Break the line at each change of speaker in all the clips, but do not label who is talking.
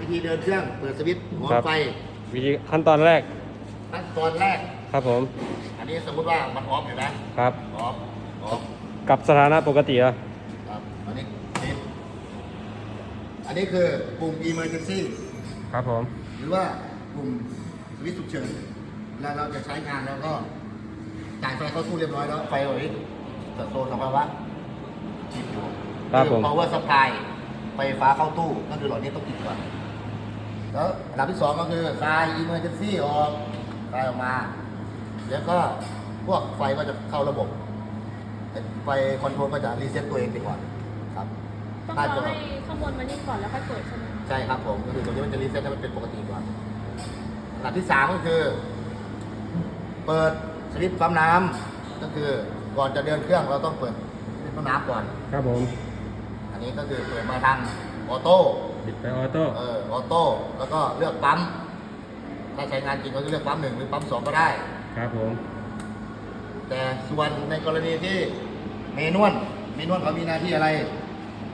วิธีเดินเครื่องเปิดสวิตช์หัว
ครับ
ไฟ
วิธีขั้นตอนแรก
ขั้นตอนแรก
ครับผม
อันนี้สมมุติว่ามันออฟอยู่นะครับ ออฟออฟ
กับสถานะปกติเหรอ
ครับอันนี้นี่อันนี้คือปุ่ม emergency
ครับผม
หรือว่าปุ่มสวิตช์ฉุกเฉินแล้วเราจะใช้งานแล้วก็จ่ายไฟเข้าตู้เรียบร้อยแล้วไฟเรานี้จะโซนสภาวะติดอยู่
ครับผม
อ power supply ไฟฟ้าเข้าตู้ก็คือหลอดนี้ต้องติดก่อนแล้วอันดับที่สองก็คือคลาย emergency ออกคลายออกมา แล้วก็พวกไฟก็จะเข้าระบบไฟคอนโทรลก็จะรีเซ็ตตัวเองไปก่อนครับ
ต้อง
หน้ารจ
อ
อ
ให้ข้างบนมันนิ่งก่อนแล้วค่อยเปิดใช่ไหม
ใช่ครับผมก็คือตัวนี้มันจะรีเซ็ตให้มันเป็นปกติก่อนอันดับที่สามก็คือ เปิดสวิตช์ปั๊มน้ำก็คือก่อนจะเดินเครื่องเราต้องเปิดสวิตช์ปั๊มน้ำก่อน
ครับผม
อั นนี้ก็คือเปิดมาทางออโต้
ปิดไปออโต้
เออออโต้แล้วก็เลือกปั๊ม ถ้าใช้งานจริงก็จะเลือกปั๊มหนึ่งหรือปั๊มสองก็ได้
ครับผม
แต่ส่วนในกรณีที่เมนวลเมนวลเขามีหน้าที่อะไร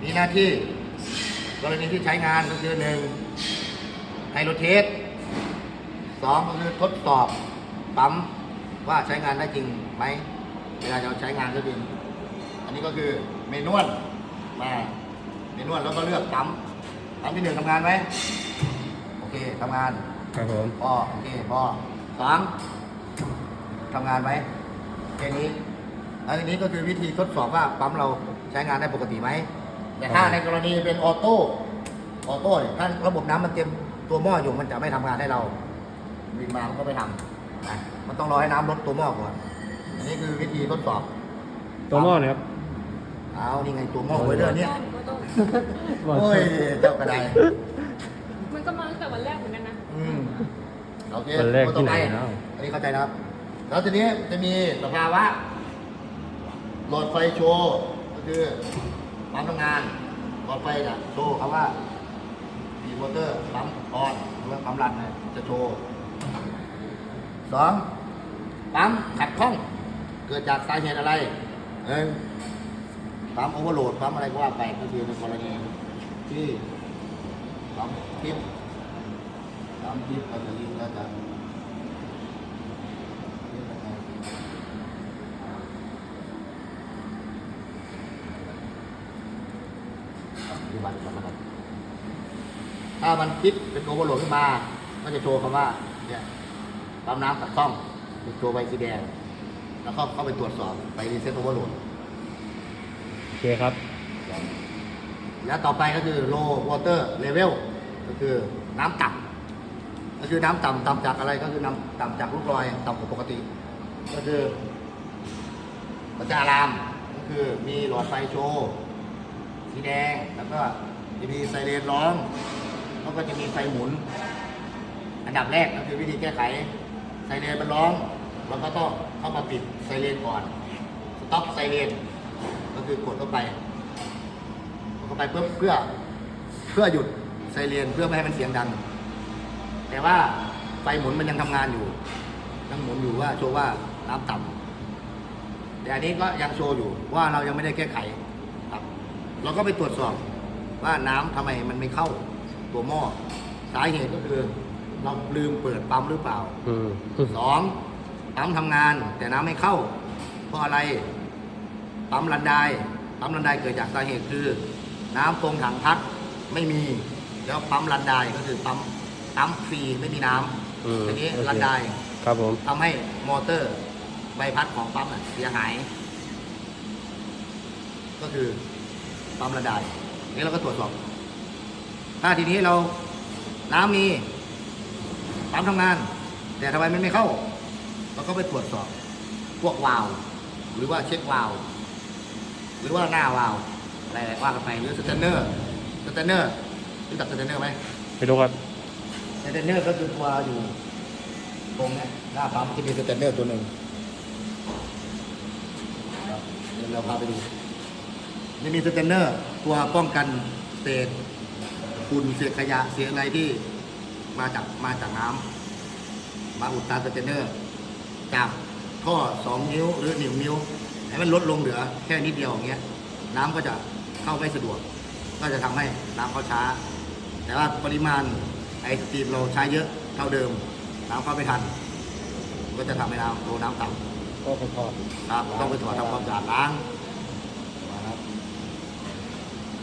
มีหน้าที่ กรณีที่ใช้งานก็คือหนึ่งไฮโลเทสสองก็คือทดสอบปั๊มว่าใช้งานได้จริงไหมเวลาเราใช้งานก็เป็นอันนี้ก็คือเมนวล มาเมนวลแล้วก็เลือกปั๊มปั๊มที่หนึ่งทำงานไหมโอเคทำงาน
ครับผม
พอโอเคพอสองทำงานไหมแค่นี้อันนี้ก็คือวิธีทดสอบว่าปั๊มเราใช้งานได้ปกติไหมแต่ถ้าในกรณีเป็นออโต้ออโต้เนี่ยถ้าระบบน้ำมันเต็มตัวหม้ออยู่มันจะไม่ทำงานให้เราบินมามันก็ไม่ทำนะมันต้องรอให้น้ำลดตัวหม้อก่อนอันนี้คือวิธีทดสอบ
ตัวหม้อเนี่ยครับ
เอานี่ไงตัวหม้อไว้เด้อเนี่ย
ก็ต้อง
โอ้ยเจ้ากระได
มันก็มาตั้งแต่วันแรกเหมือนกันนะ
อืมโอเค
วันแรก
ต่
ที่
อ
ไหน
ไป
เนาะ
อันนี้เข้าใจนะครับ แล้วทีนี้จะมีสภาวะหลอดไฟโชว์ก็คือปั๊มทำงานหลอดไฟจะโชว์คำว่าดีมอเตอร์ปั๊มออนหรือว่าปั๊มรันนะจะโชว์สองปั๊มขัดข้อง เกิดจากสาเหตุอะไรหนึ่ง ปั๊มโอเวอร์โหลดปั๊มอะไรก็ว่าไปก็คือในกรณีที่ปั๊มทิปปั๊มทิปก็จะยิงก็จะดูบัตรก่อนนะครับถ้ามันคิดเป็นโอเวอร์โหลดขึ้นมา ก็จะโชว์คำว่า เนี่ยปั๊มน้ำขัดข้องเป็นตัวใบสีแดง แล้วก็เข้าไปตรวจสอบไปรีเซ็ตโอเวอร์โหลด
เคครับ
แล้วต่อไปก็คือ low water level ก็คือน้ำต่ำก็คือน้ำต่ำต่ำจากอะไรก็คือน้ำต่ำจากลูกรอยต่ำกว่าปกติ ก็คือก็จะอารามก็คือมีหลอดไฟโชว์สีแดงแล้วก็จะมีไซเรนร้องแล้วก็จะมีไฟหมุน อันดับแรกก็คือวิธีแก้ไขไซเรนมันร้องเราก็ต้องเข้ามาปิดไซเรนก่อน สต็อปไซเรน ก็คือกดเข้าไปกดเข้าไปเพื่อเพื่อเพื่อหยุดไซเรนเพื่อไม่ให้มันเสียงดัง แต่ว่าไฟหมุนมันยังทำงานอยู่ยังหมุนอยู่ว่าโชว์ว่าน้ำต่ำแต่อันนี้ก็ยังโชว์อยู่ว่าเรายังไม่ได้แก้ไขครับ เราก็ไปตรวจสอบว่าน้ำทำไมมันไม่เข้าตัวหม้อสาเหตุก็คือ เราลืมเปิดปั๊มหรือเปล่า
อืม
สองปั๊มทำงาน แต่น้ำไม่เข้า เพราะอะไร ปั๊มรันไดปั๊มรันไดเกิดจากสาเหตุคือ น้ำตรงถังพักไม่มี แล้วปั๊มรันไดก็คือปั๊มปั๊มฟรีไม่มีน้
อืมำ
ทีนี้
โอเค
รันได
ครับผม
ทำให้มอเตอร์ใบพัดของปั๊มน่ะเสียหาย ก็คือปั๊มระดายนี่เราก็ตรวจสอบ ถ้าทีนี้เราน้ำมีปั๊มทำงาน แต่ทำไมมันไม่เข้า เราก็ไปตรวจสอบ พวกวาล์วหรือว่าเช็ควาล์ว หรือว่าหน้าวาล์วอะไรๆว่ากันไปหรือสแตนเนอร์สแตนเนอร์รู้จักสแตนเนอร์ไหม
ไปดูครับ
สแตนเนอร์ก็คือตัวอยู่ ตรงเนี้ยหน้าปั๊มจะมีสแตนเนอร์ตัวหนึ่งครับเดี๋ยวเราพาไปดูจะมีสแตนเนอร์ตัวป้องกันเศษฝุ่นเศษขยะเศษอะไรที่มาจากมาจากน้ำมาอุดตันสแตนเนอร์จากท่อสองนิ้วหรือหนึ่งนิ้ว ให้มันลดลงเหลือแค่นิดเดียวอย่างเงี้ย น้ำก็จะเข้าไม่สะดวก ก็จะทำให้น้ำเข้าช้า แต่ว่าปริมาณไอสตรีมเราใช้เยอะเท่าเดิม น้ำเข้าไม่ทันมันก็จะทำให้น้ำโลน้ำต่ำ
ก็ขอโทษ
ครับต้องไปถอดทำความสะอาดล้างนะครับ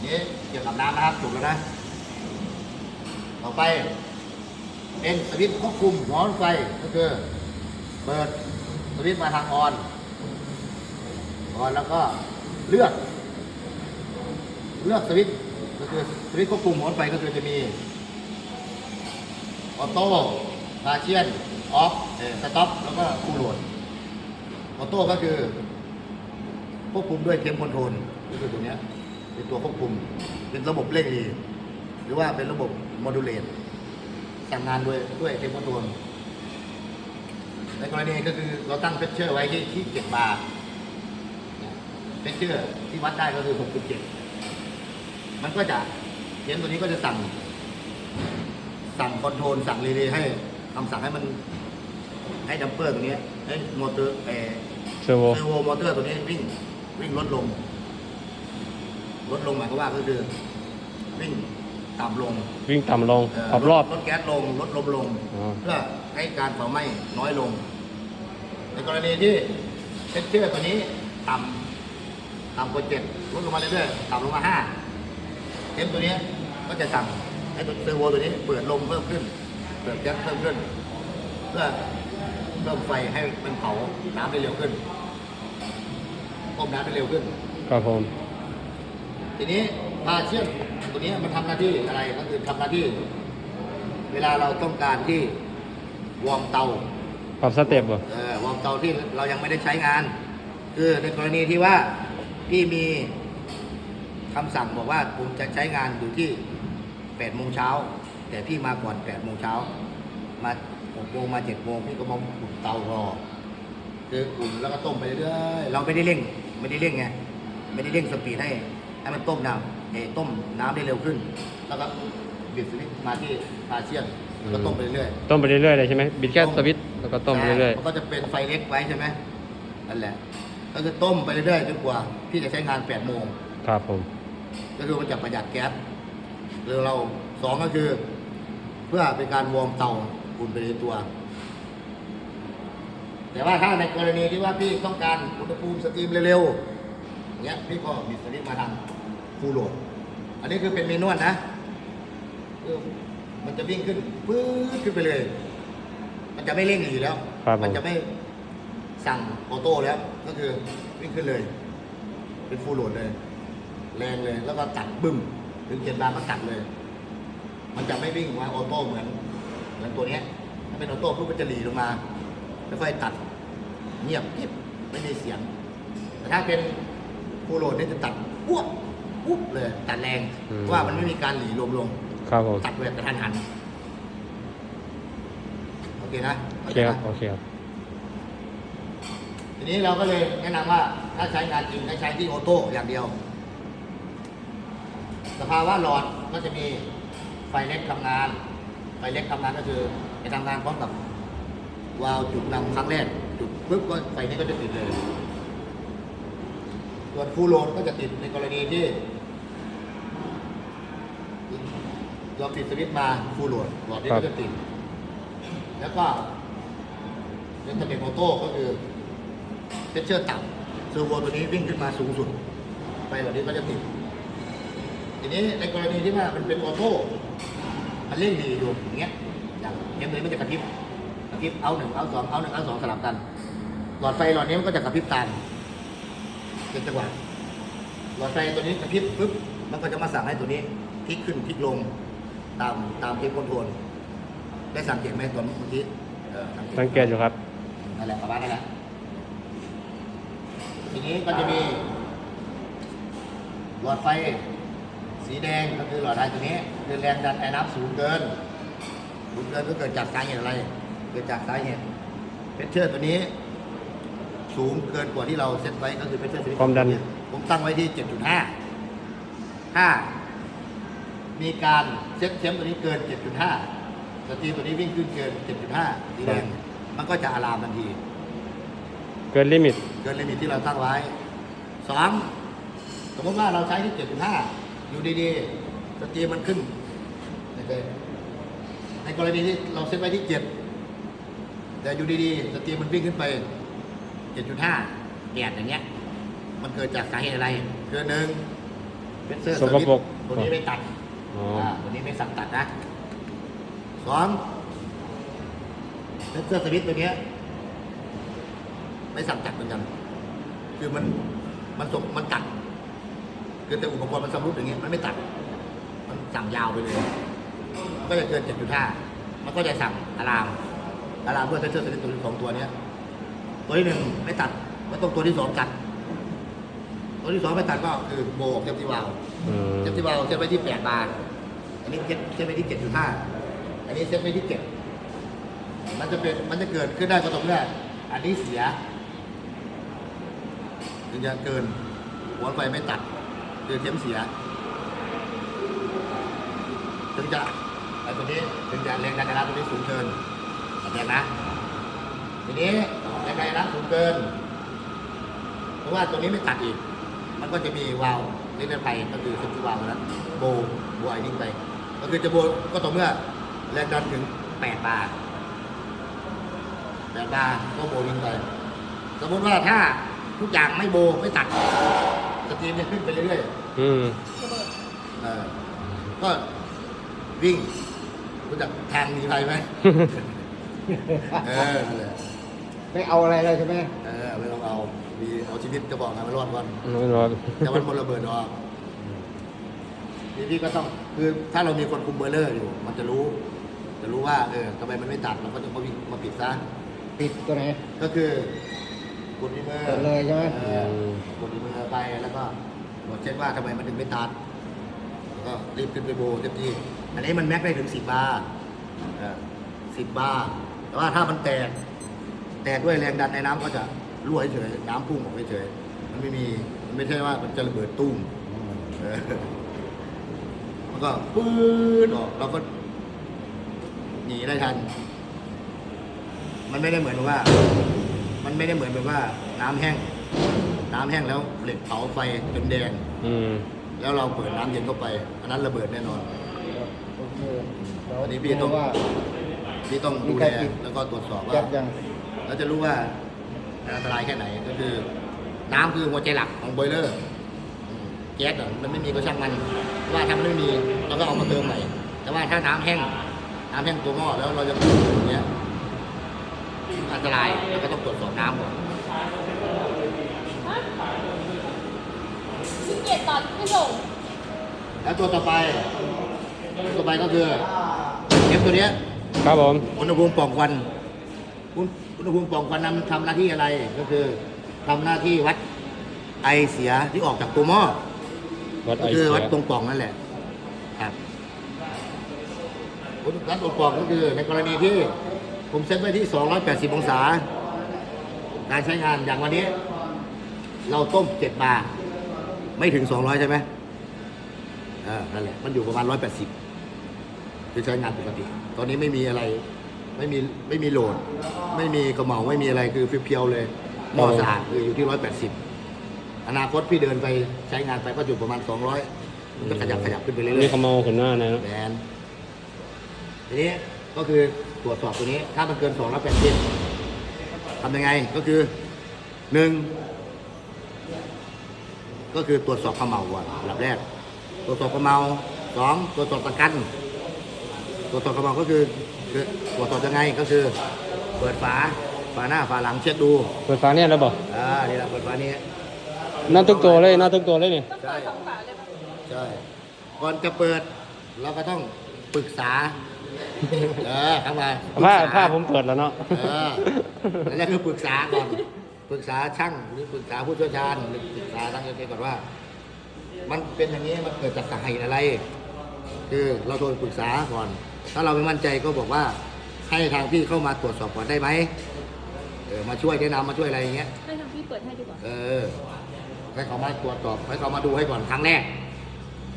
นี่เกี่ยวกับน้ำนะครับจบแล้วนะ ต่อไป เป็นสวิตช์ควบคุมหัวรถไฟก็คือ เปิดสวิตช์มาทางออน อนแล้วก็เลือก เลือกสวิตช์ก็คือสวิตช์ควบคุมหัวรถไฟก็คือจะมีออโต้พาเชียนออฟสต็อปแล้วก็คูลโหลดออโต้ก็คือควบคุมด้วยเทมคอนโทรลก็คือตัวเนี้ยเป็นตัวควบคุม เป็นระบบเร่งรีหรือว่าเป็นระบบโมดูลเลตสั่งงานด้วยด้วยเทมคอนโทรลในกรณีก็คือเราตั้งเพชเชอร์ไว้ที่ที่เจ็ดบาร์ เพชเชอร์ที่วัดได้ก็คือหกจุดเจ็ดมันก็จะเทมตัวนี้ก็จะสั่ง สั่งคอนโทรลสั่งรีเลย์ให้คำสั่งให้มันให้ดัมเปอร์ตัวเนี้ยให้มอเตอร์เออ
เซอร์โว
เซอร์โวมอเตอร์ตัวนี้วิ่งวิ่งลดลง ลดลงหมายความว่าก็คือ วิ่งต่ำลง
วิ่งต่ำลง
เขั
บรอบ
ลดลดแก๊สลงลดลมลง
อ๋อ
เพื่อให้การเผาไหม้น้อยลง ในกรณีที่เทสเชอร์ตัวนี้ต่ำ ต่ำกว่าเจ็ดลดลงมาเรื่อยๆต่ำลงมาห้าเทมตัวนี้ก็จะสั่งให้ตัวเซอร์โวตัวนี้เปิดลมเพิ่มขึ้น เปิดแก๊สเพิ่มขึ้น เพื่อเพิ่มไฟให้มันเผาน้ำได้เร็วขึ้นต้มน้ำได้เร็วขึ้น
ครับผม
ทีนี้พาเชื่อมตัวนี้มันทำหน้าที่อะไรก็คือทำหน้าที่ เวลาเราต้องการที่วอร์มเตา
ปรับสเต็ปเหรอ
เออวอร์มเตาที่เรายังไม่ได้ใช้งาน คือในกรณีที่ว่า พี่มีคำสั่งบอกว่าผมจะใช้งานอยู่ที่8โมงเช้า แต่พี่มาก่อน8โมงเช้า มา6โมงมา7โมงพี่ก็มาอุ่นเตารอคืออุ่นแล้วก็ต้มไปเรื่อยๆเราไม่ได้เร่ง ไม่ได้เร่งไงไม่ได้เร่งสปีดให้ให้มันต้มน้ำเออต้มน้ำได้เร็วขึ้น แล้วก็บิดสวิตช์มาที่พาเชียนแล้วก็ต้มไปเรื่อยๆ
ต้มไปเรื่อยๆเลยใช่ไหมบิดแค่สวิตช์แล้วก็ต้มไปเรื่อย
มันก็จะเป็นไฟเล็กไว้ใช่ไหมนั่นแหละก็คือต้มไปเรื่อยๆจนกว่า พี่จะใช้งาน8โมง
ๆครับผม
ก็คือมันจะประหยัดแก๊สหรือเราสองก็คือ เพื่อเป็นการวอร์มเตาอุ่นไปในตัว แต่ว่าถ้าในกรณีที่ว่าพี่ต้องการอุณหภูมิสตรีมเร็วๆอย่างเงี้ยพี่ก็บิดสวิตช์มาทางฟูลโหลด อันนี้คือเป็นเมนวลนะคือมันจะวิ่งขึ้นปื๊ดขึ้นไปเลย มันจะไม่เร่งหนีแล้ว
ครับผ
มัน
ม
จะไม่สั่งออโต้แล้ว ก็คือวิ่งขึ้นเลย เป็นฟูลโหลดเลย แรงเลยแล้วก็ตัดบึ้มถึงเจ็ดบาร์ก็ตัดเลย มันจะไม่วิ่งมาออโต้เหมือนเหมือนตัวเนี้ยถ้าเป็นออโต้ปุ๊บมันจะหลีลงมาแล้วค่อยตัด เงียบกิ๊บไม่มีเสียง แต่ถ้าเป็นฟูลโหลดเนี่ยจะตัดปุ๊บปุ๊บเลยตัดแรงเพราะว่ามันไม่มีการหลีลมลง
ครับผม
ตัดแบบกระทันหัน โอเคนะ
โอเคครับโอเคครับ
ทีนี้เราก็เลยแนะนำว่า ถ้าใช้งานจริงให้ใช้ที่ออโต้อย่างเดียว สภาวะหลอดก็จะมีไฟเล็กทำงาน ไฟเล็กทำงานก็คือไปทำงานพร้อมกับวาล์วจุดนำครั้งแรกจุดปุ๊บก็ไฟนี้ก็จะติดเลยส่วนฟูลโหลดก็จะติดในกรณีที่เราติดสวิตช์มาฟูลโหลดหลอดนี้ก็จะติด แล้วก็ในตำแหน่งออโต้ก็คือเพชเชอร์ต่ำ เซอร์โวตัวนี้วิ่งขึ้นมาสูงสุด ไฟเหล่านี้ก็จะติด ทีนี้ในกรณีที่ว่ามันเป็นออโต้ มันเร่งดีอยู่อย่างเงี้ยอย่างเนี้ยเลยมันจะกระพริบ กระพริบเอาหนึ่งเอาสองเอาหนึ่งเอาสองสลับกัน หลอดไฟหลอดนี้มันก็จะกระพริบตามเป็นจังหวะ หลอดไฟตัวนี้กระพริบปุ๊บ มันก็จะมาสั่งให้ตัวนี้พลิกขึ้นพลิกลงตามตามเทปคอนโทรลได้สังเกตไหมตอนเมื่อกี้เออ
สังเกตอยู่ครับ
นั่นแหละประมาณนั้นแหละ ทีนี้ก็จะมี หลอดไฟ สีแดงก็คือหลอดไฟตัวนี้ คือแรงดันไอ้น้ำสูงเกิน สูงเกินก็เกิดจากสาเหตุอะไร เกิดจากสาเหตุเพชเชอร์ตัวนี้ สูงเกินกว่าที่เราเซตไว้ก็คือเพชเชอร์
ความดัน
ผมตั้งไว้ที่ 7.5ถ้ามีการเซ็ตเทมตัวนี้เกิน 7.5สตรีมตัวนี้วิ่งขึ้นเกิน 7.5สีแดงมันก็จะอะลามทันที
เกินลิมิต
เกินลิมิตที่เราตั้งไว้สองสมมติว่าเราใช้ที่7.5อยู่ดีๆสตรีมมันขึ้นในเลยในกรณีที่เราเซตไว้ที่เจ็ดแต่อยู่ดีๆสตรีมมันวิ่งขึ้นไปเจ็ดจุดห้าแปดอย่างเงี้ย มันเกิดจากสาเหตุอะไรคือหนึ่งเป็นเซอร์
สกปรก
ตัวนี้ไม่ตัด
อ๋ออ่า
ตัวนี้ไม่สั่งตัดนะสองเป็นเซอร์สวิตช์ตัวเนี้ย ไม่สั่งตัดเหมือนกัน คือมันมันส่งมันตัดคือแต่อุปกรณ์มันสำรุดอย่างเงี้ยมันไม่ตัด มันสั่งยาวไปเลยมันก็จะเกิน7.5มันก็จะสั่งอะลามอะลามเพื่อเซนเซอร์สวิตช์ตัวที่สองตัวเนี้ย ตัวที่หนึ่งไม่ตัดก็ต้องตัวที่สองตัด ตัวที่สองไม่ตัดก็คือโบเซฟตี้วาล
อืม
เซฟตี้วาลเซตไว้ที่8บาทอันนี้เซตเซตไว้ที่7.5อันนี้เซตไว้ที่7มันจะเป็นมันจะเกิดขึ้นได้ก็ตรงเมื่ออันนี้เสีย ถึงจะเกิน หัวไฟไม่ตัดคือเข็มเสีย ถึงจะไอ้ตัวนี้ถึงจะแรงดันในน้ำตัวนี้สูงเกินเข้าใจนะทีนี้แรงดันในน้ำสูงเกิน เพราะว่าตัวนี้ไม่ตัดอีก มันก็จะมีวาล์วนิรภัยก็คือเซฟตี้วาล์วนั้นโบโบไอนิ่งไป ก็คือจะโบก็ต่อเมื่อแรงดันถึง8บาร์8บาร์ก็โบนิ่งไป สมมติว่าถ้า ทุกอย่างไม่โบไม่ตัดสตรีมจะขึ้นไปเรื่อยๆ
อืม
ระเบิด
เออก็วิ่งรู้จักทางหนีภัยไหมเออนั่นแหละ
ไม่เอาอะไรเลยใช่ไหม
เออไม่ต้องเอามีเอาชีวิตจะบอกไงไม่รอดวัน
ไม่รอด
แต่มันหมดระเบิดออกทีนี้ก็ต้องคือถ้าเรามีคนคุมเบอร์เลอร์อยู่ มันจะรู้ จะรู้ว่าเออทำไมมันไม่ตัดเราก็จะมาวิ่งมาปิดซะ
ปิดตัวไหน
ก็คือ กดอีเมอร์
กดเลยใช่ไหม
เออกดอีเมอร์ไปแล้วก็กดเช็คว่าทำไมมันถึงไม่ตัดแล้วก็รีบขึ้นไปโบเต็มที่อันนี้มันแม็กได้ถึงสิบบาร์สิบบาร์แต่ว่าถ้ามันแตก แตกด้วยแรงดันในน้ำก็จะรั่วเฉยๆน้ำพุ่งออกเฉยๆมันไม่มีมันไม่ใช่ว่ามันจะระเบิดตุ้มเออมันก็ปื๊ดออกเราก็หนีได้ทัน มันไม่ได้เหมือนกับว่า มันไม่ได้เหมือนแบบว่าน้ำแห้ง น้ำแห้งแล้วเหล็กเผาไฟจนแดง
อืม
แล้วเราเปิดน้ำเย็นเข้าไป อันนั้นระเบิดแน่นอน
โอเคเรา
อันนี้พี่ต้อง
ว่า
ที่ต้องดูแลแล้วก็ตรวจสอบ
จั
ว่า
บยัง
เราจะรู้ว่าอันตรายแค่ไหนก็คือ น้ำคือหัวใจหลักของบอยเลอร์อืมแก๊สอะมันไม่มีก็ช่างมันเพราะว่าถ้ามันไม่มีเราก็เอามาเติมใหม่ แต่ว่าถ้าน้ำแห้ง น้ำแห้งตัวหม้อแล้วเราจะเปิดอย่างเงี้ย อันตรายเราก็ต้องตรวจสอบน้ำก่อน
ขี้เกียจตอนไม่ส่ง
แล้วตัวต่อไปตัวต่อไปก็คือเข็มตัวเนี้ย
ครับผม
อุณหภูมิปล่องควันอุณอุณหภูมิปล่องควันนั้นทำหน้าที่อะไรก็คือทำหน้าที่วัดไอเสียที่ออกจากตัวหม้อ
วัด
ก็
ไอ
คือ
เสี
วัด
ย
ตรงปล่องนั่นแหละครับวัดตรงปล่องก็คือในกรณีที่ ผมเซ็ตไว้ที่ 280 องศา การใช้งานอย่างวันนี้ เราต้ม 7 บาร์ไม่ถึง 200 ใช่ไหมเออนั่นแหละ มันอยู่ประมาณ 180คือใช้งานปกติ ตอนนี้ไม่มีอะไร ไม่มี ไม่มีโหลด ไม่มีกระเหมาไม่มีอะไร คือเพียวๆเลย หม้อสะอาดคืออยู่ที่ร้อยแปดสิบอนาคตพี่เดินไปใช้งานไปก็อยู่ประมาณสองร้อยมันก็ขยับขยับขึ้นไปเรื่
นี่
อย
เขาเมาขึ้นหน้านะ
ๆแบนทีนี้ก็คือ ตรวจสอบตัวนี้ ถ้ามันเกินสองร้อยแปดสิบทำยังไงก็คือหนึ่งก็คือตรวจสอบความเมาก่อนอันดับแรก ตรวจสอบความเมาสองตรวจสอบประกัน ตรวจสอบกระบอกก็คือคือตรวจสอบยังไงก็คือ เปิดฝาฝาหน้าฝาหลังเช็คดู
เปิดฟ้าเนี่ยแล้วบอก
อ่านี่แหละเปิดฝานี้
น่าทุกตัวเลยน่าทุกตัวเลยนี่
ต้องเปิดสองฝาเลยปะ
ใช่ก่อนจะเปิดเราก็ต้องปรึกษา เออครับมาปรึก
ผ้า
ษ
ผ้าผมเปิดแล้วเนาะ
เออแล้วนั่นคือปรึกษาก่อนปรึกษาช่างหรือปรึกษาผู้เชี่ยวชาญหรือปรึกษาทางเจ้าหน้าที่ก่อนว่า มันเป็นอย่างนี้มันเกิดจากสาเหตุอะไร คือเราโทรปรึกษาก่อน ถ้าเราไม่มั่นใจก็บอกว่าให้ทางพี่เข้ามาตรวจสอบก่อนได้ไหมเออมาช่วยแนะนำมาช่วยอะไรอย่างเงี้ย
ให้ทางพี่เปิดให้ดีกว่า
เออให้เขามาตรวจสอบให้เขามาดูให้ก่อนครั้งแรก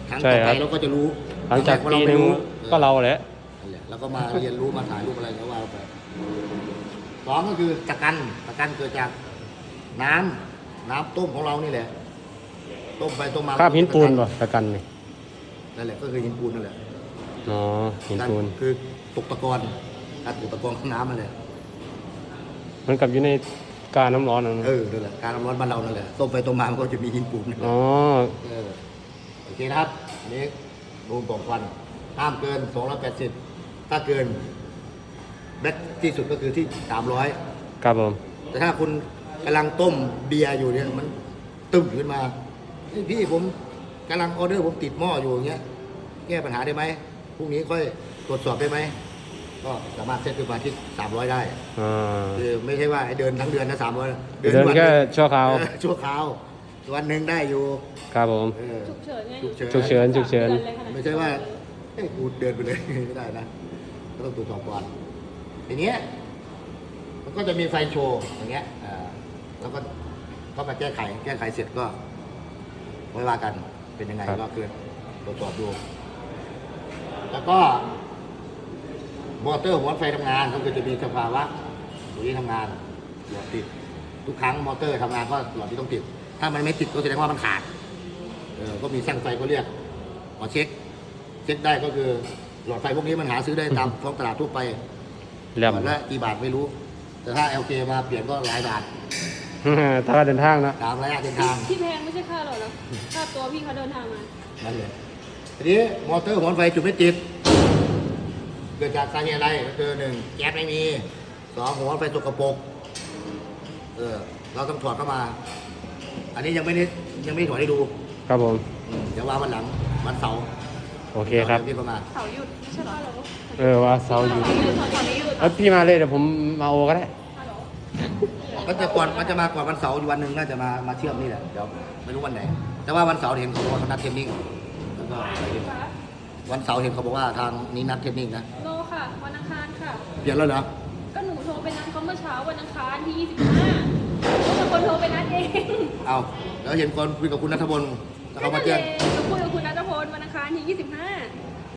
ครั้ง
ใช่
ต่อ
ค
ไป
รับ
เราก็จะรู้
หลังจาก
ครั้
ปี
แร
หนึ่ง
ไม่
ก็เราแหละ
นั่นแหละแล้วก็มาเรียนรู้มาถ่ายรูปอะไรก็ว่าไปสองก็คือตะกันตะกันเกิดจากน้ำน้ำต้มของเรานี่แหละ ต้มไปต้มมา
คราบหินปูนป่ะตะกันนี่
นั่นแหละก็คือหินปูนนั่นแหละ
อ๋อหิน
การ
ปูน
คือตกตะกอนการตกตะกอนข้างน้ำมาเลย
เหมันกับอยู่ในกาน้ำร้อนนะ
เออนั่นแหละการน้ำร้อนบ้านเรานั่นแหละต้มไปต้มมามันก็จะมีหินปูน
อ๋อ
เออโอเคนะครับอันนี้รูมปล่องควันห้ามเกิน280 ถ้าเกินแบ็คที่สุดก็คือที่300
ครับผม
แต่ถ้าคุณกำลังต้มเบียร์อยู่เนี่ยมันตึมขึ้นมาเฮ้ยพี่ผมกำลังออเดอร์ผมติดหม้ออยู่อย่างเงี้ยแก้ปัญหาได้ไหมพรุ่งนี้ค่อยตรวจสอบได้ไหมก็สามารถเซตขึ้นมาที่300ได้
อ่า
คือไม่ใช่ว่าไอ้เดินทั้งเดือนนะ300
เดินแค่ชั่วคราว
เออชั่วคราววันหนึ่งได้อยู่
ครับผม
เออ
ฉุกเฉินไง
ฉุกเฉิน
ฉุกเฉินฉุกเฉิน
ดือลยขนด
ไม่ใช่ว่าเอ้ยกูเดินไปเลย ไม่ได้นะ ก็ต้องตรวจสอบก่อนทีเนี้ยมันก็จะมีไฟโชว์อย่างเงี้ยอ่าแล้วก็ก็มาแก้ไข แก้ไขเสร็จก็ไม่ว่ากันเป็นยังไง
ครับ
ก็คือตรวจสอบดู แล้วก็มอเตอร์หัวไฟทำงานก็คือจะมีสภาวะตัวนี้ทำงานหลอดติด ทุกครั้งมอเตอร์ทำงานก็หลอดที่ต้องติด ถ้ามันไม่ติดก็แสดงว่ามันขาดเออก็มีช่างไฟเขาเรียกมาเช็ค เช็คได้ก็คือ หลอดไฟพวกนี้มันหาซื้อได้ตามท้องตลาดทั่วไป
เลี่ยม
หลอดละกี่บาทไม่รู้ แต่ถ้า LK มาเปลี่ยนก็หลายบาท
ถ้าเดินทางนะ
ตามระยะเดินทาง
ที่แพงไม่ใช่ค่าหรอกนะค่าตัวพี่เขาเดินทางมา
นั่นเลยทีนี้มอเตอร์หัวไฟจุดไม่ติดเกิดจากสาเหตุอะไรก็คือหนึ่งแก๊สไม่มีสองหัวไฟสกปรกเออเราต้องถอดเข้ามา อันนี้ยังไม่ได้ยังไม่ได้ถอดให้ดู
ครับผม
อืมเดี๋ยววางวันหลังวันเสาร์
โอเคครับ
ดี๋ยวพี่เข้ามา
เสาร์หยุดไม่ใช่เหรอเหรอ
เออว่าเสาร์อยู่
เสาร์หยุดเสาร์นี้หยุด
เอ้ยพี่มาเลยเดี๋ยวผมมาโอก็ได้
ฮัลโหล
มันจะก่อนมันจะมาก่อนวันเสาร์อยู่วันหนึ่งน่าจะมามาเชื่อมนี่แหละเดี๋ยวไม่รู้วันไหน แต่ว่าวันเสาร์เห็นเขาบอกว่าเขานัดเทรนนิ่งแล้วก็ไปเรียนวันเสาร์เห็นเขาบอกว่าทางนี้นัดเทรนนิ่งนะ
โนค่ะ วันอังคารค่ะ
เปลี่ยนแล้วเหรอ
ก็หนูโทรไปนัดเขาเมื่อเช้าวันอังคารที่ 25ก็เป็นคนโทรไปนัดเอง
เอาแล้วเห็นคนคุยกับคุณนัทพลแล้วเขามาแจ้ง
หนูคุยกับคุณนัทพล วันอังคารที่ 25